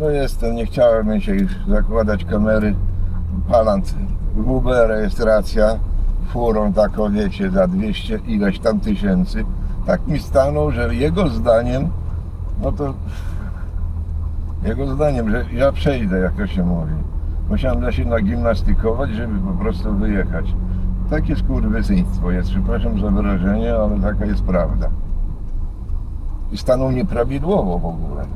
No jestem, nie chciałem już zakładać kamery. Palant WB rejestracja furą taką wiecie za 200 ileś tam tysięcy. Tak mi stanął, że jego zdaniem, no to jego zdaniem, że ja przejdę, jak to się mówi. Musiałem się nagimnastykować, żeby po prostu wyjechać. Takie skurwysyństwo jest, przepraszam za wyrażenie, ale taka jest prawda. I stanął nieprawidłowo w ogóle.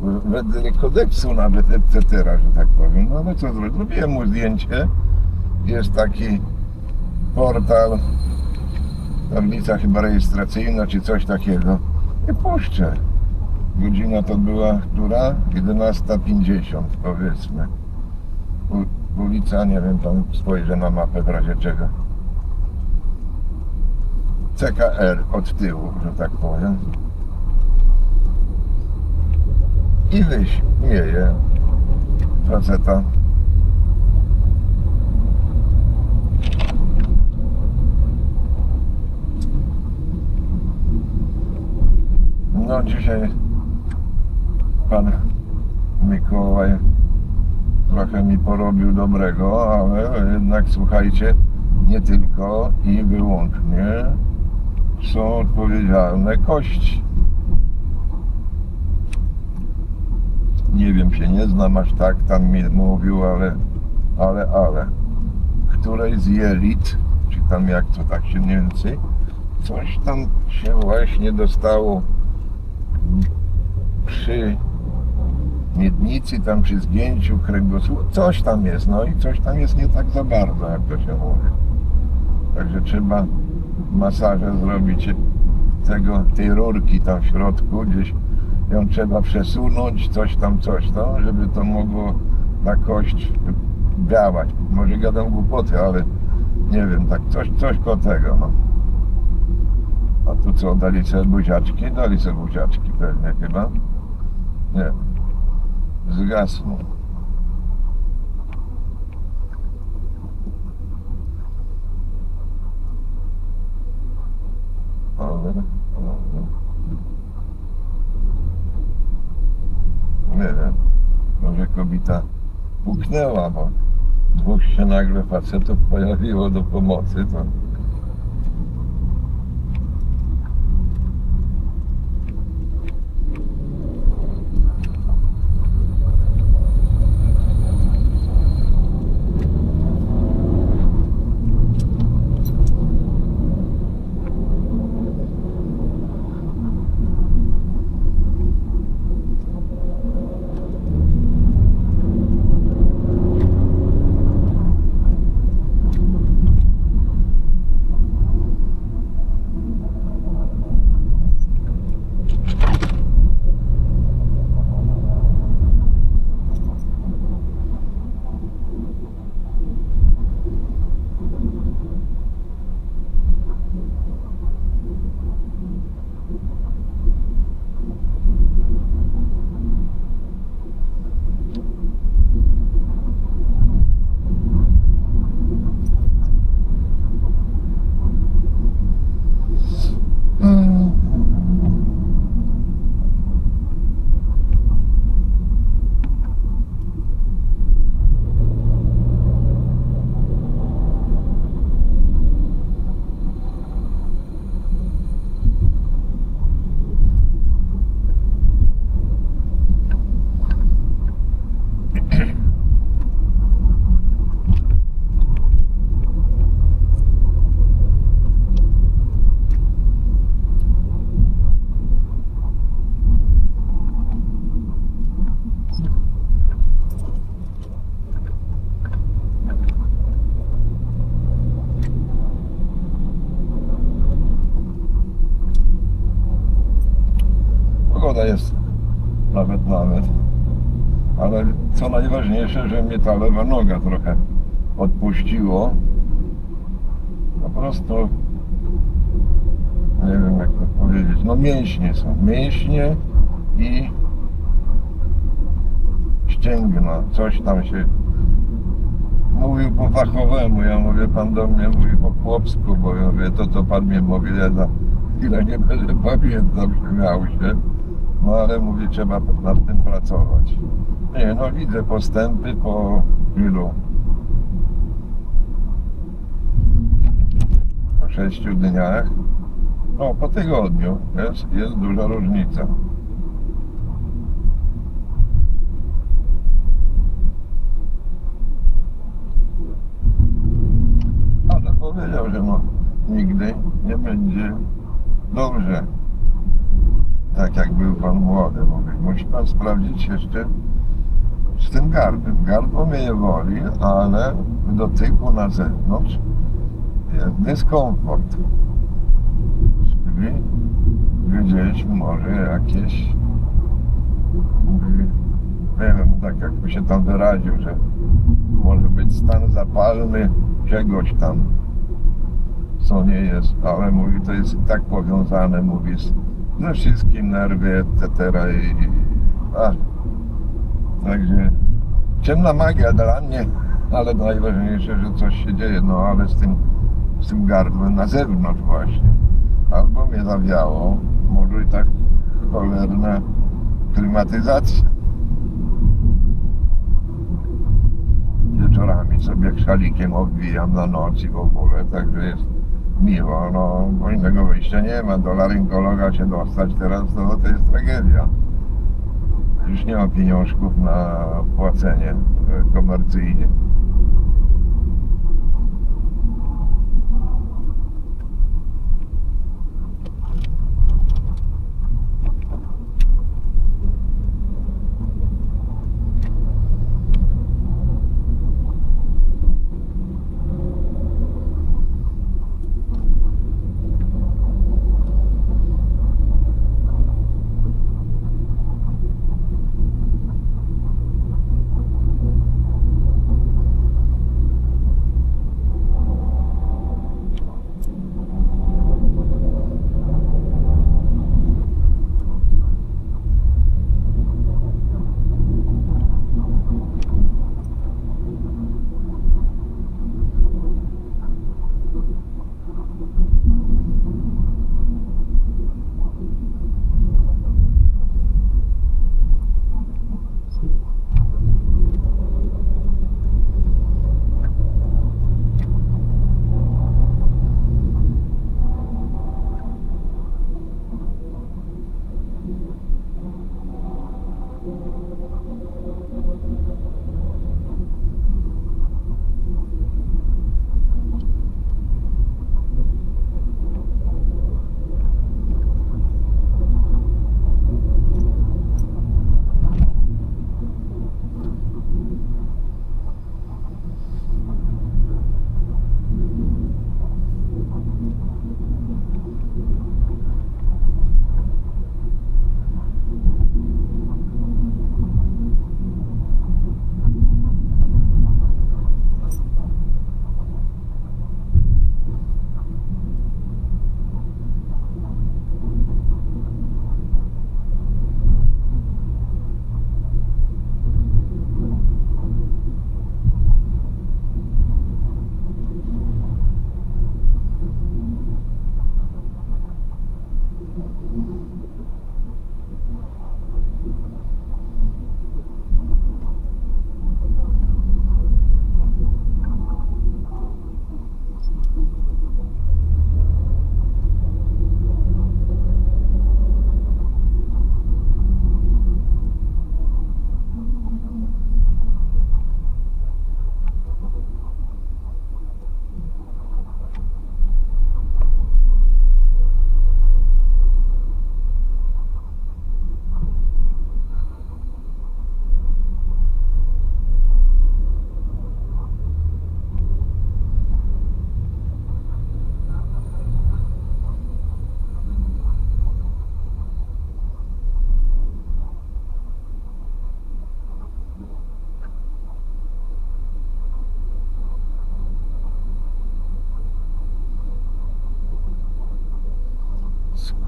Wedle kodeksu nawet, etc., że tak powiem. No ale co zrobić? Zrobiłem mu zdjęcie. Jest taki portal, tablica chyba rejestracyjna, czy coś takiego. I puszczę. Godzina to była, która? 11.50 powiedzmy. U, ulica, nie wiem, tam spojrzę na mapę w razie czego. CKR od tyłu, że tak powiem. I wyśmieje faceta. No dzisiaj pan Mikołaj trochę mi porobił dobrego, ale jednak słuchajcie, nie tylko i wyłącznie są odpowiedzialne kości. Nie wiem, się nie znam aż tak, tam mi mówił, ale, ale, ale. Której z jelit, czy tam jak to tak się mniej więcej, coś tam się właśnie dostało przy miednicy, tam przy zgięciu kręgosłupa, coś tam jest, no i coś tam jest nie tak za bardzo, jak to się mówi. Także trzeba masaże zrobić tego, tej rurki tam w środku, gdzieś ją trzeba przesunąć, coś tam, coś tam, żeby to mogło na kość działać. Może gadam głupoty, ale nie wiem, tak coś, coś koło tego, no. A tu co, dali sobie buziaczki? Dali sobie buziaczki pewnie chyba. Nie. Zgasło. Ale, ale. Nie wiem. Może kobieta puknęła, bo dwóch się nagle facetów pojawiło do pomocy, to mnie ta lewa noga trochę odpuściło. Po prostu nie wiem jak to powiedzieć. No mięśnie są. Mięśnie i ścięgna. Coś tam się mówił po fachowemu. Ja mówię, pan do mnie mówi po chłopsku, bo ja mówię, to co pan mnie mówi, ja za chwilę nie będę pamiętał, śmiał się. No ale mówię, trzeba nad tym pracować. Nie, no widzę postępy po ilu? Po sześciu dniach. No, po tygodniu jest, jest duża różnica. Ale powiedział, że no nigdy nie będzie dobrze. Tak jak był pan młody, mówi, musi pan sprawdzić jeszcze z tym gardłem. Gardło mnie nie boli, ale w dotyku na zewnątrz jest dyskomfort. Czyli gdzieś może jakieś nie wiem, tak jakby się tam wyraził, że może być stan zapalny czegoś tam, co nie jest, ale mówi, to jest tak powiązane, mówi, z, ze wszystkim nerwy, etc. I, i, a, także ciemna magia dla mnie, ale najważniejsze, że coś się dzieje, no ale z tym, z tym gardłem na zewnątrz właśnie. Albo mnie zawiało, może i tak cholerna klimatyzacja. Wieczorami sobie szalikiem obwijam na noc i w ogóle, także jest miło, no bo innego wyjścia nie ma. Do laryngologa się dostać teraz to, to jest tragedia. Już nie ma pieniążków na płacenie e, komercyjnie.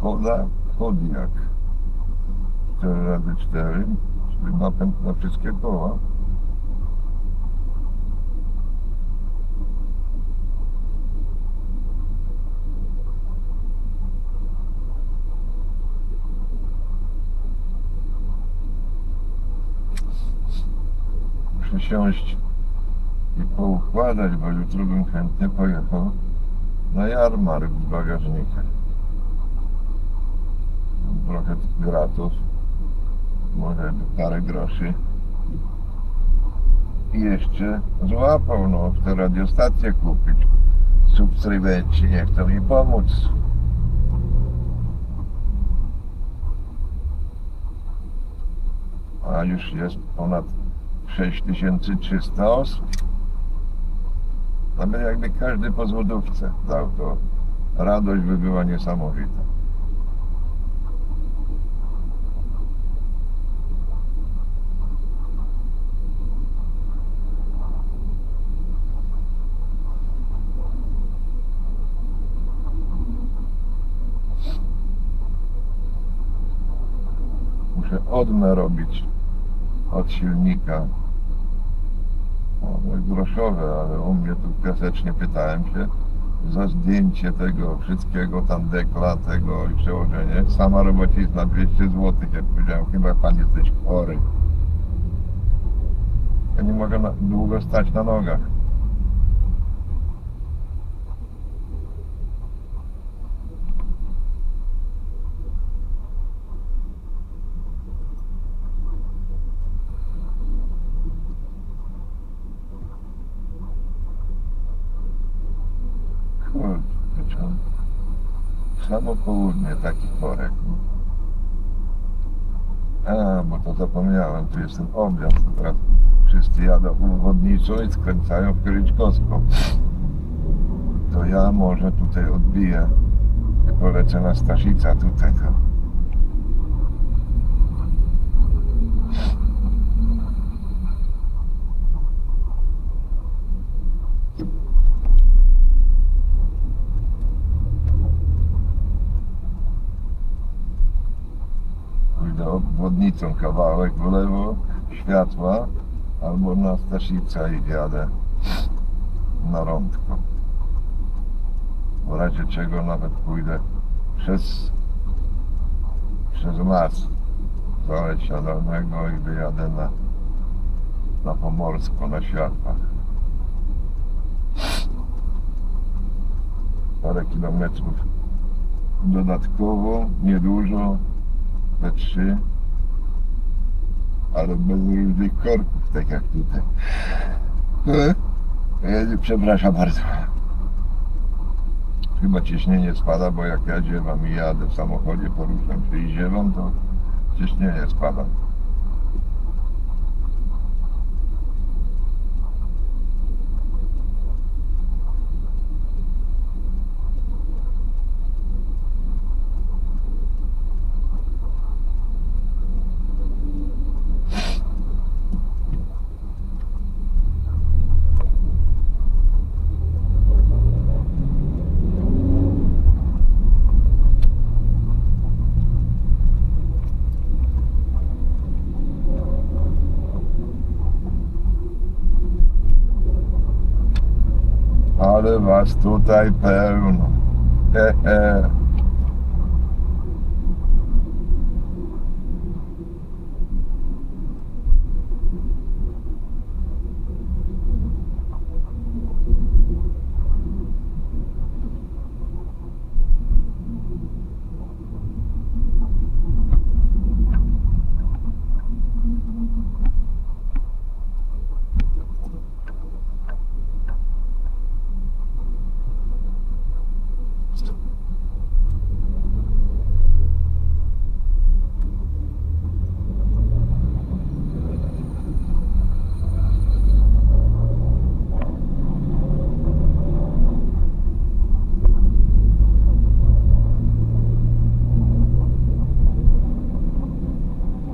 Hoda Kodiak 4 razy 4 czyli napęd na wszystkie koła Muszę siąść i poukładać, bo jutro bym chętnie pojechał na jarmark z bagażnikiem. Trochę gratów, może parę groszy. I jeszcze złapał, no, w tę radiostację kupić. Subskrybenci nie chcą mi pomóc. A już jest ponad 6300 osób. Nawet jakby każdy po złotówce dał, to radość by była niesamowita. Odmę robić od silnika. O, i groszowe, ale u mnie tu piasecznie pytałem się za zdjęcie tego wszystkiego, tam dekla tego i przełożenie. Sama robocizna 200 zł. Ja powiedziałem, chyba pan jesteś chory. Ja nie mogę długo stać na nogach. Kurczę, czemu? Samo południe taki korek. A, bo to zapomniałem, tu jest ten objazd, teraz wszyscy jadą uwodniczą i skręcają w Kryczkowską. To ja może tutaj odbiję i polecę na Staszica tutaj to. Pójdę obwodnicą kawałek w lewo, światła, albo na Staszica i jadę na rądko. W razie czego nawet pójdę przez, przez las Zalecia Dolnego i wyjadę na, na Pomorsko, na światłach. Parę kilometrów dodatkowo, niedużo, te trzy, ale bez różnych korków, tak jak tutaj. E? E, Przepraszam bardzo. Chyba ciśnienie spada, bo jak ja ziewam i jadę w samochodzie, poruszam się i ziewam, to ciśnienie spada. Ale was tutaj pełno. He,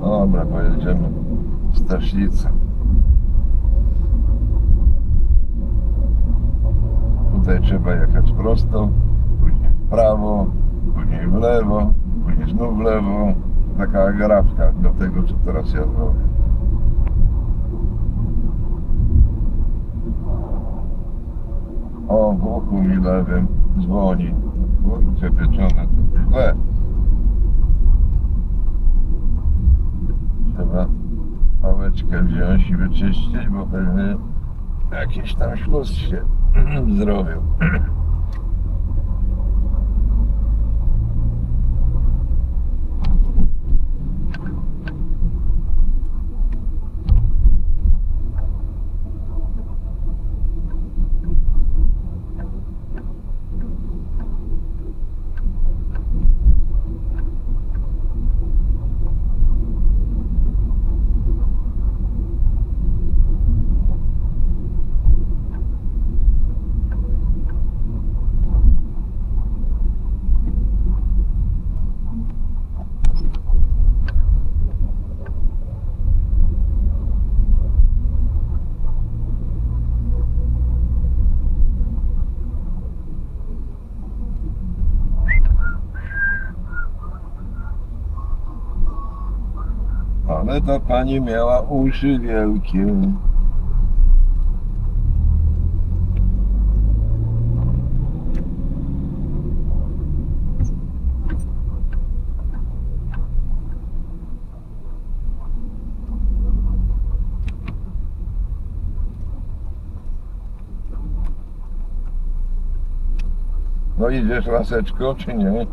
Dobra, pojedziemy w Stasznicę. Tutaj trzeba jechać prosto, prawo, później w lewo, później znów w lewo. Taka agrafka do tego, co teraz ja zrobię. O, w mi lewym dzwoni. Kurczę, pieczone, to źle. Trzeba pałeczkę wziąć i wyczyścić, bo pewnie jakieś tam śluz się zrobił. Ale ta pani miała uszy wielkie. No idziesz laseczko, czy nie?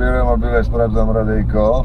Mobile, mobile, sprawdzam radyjko.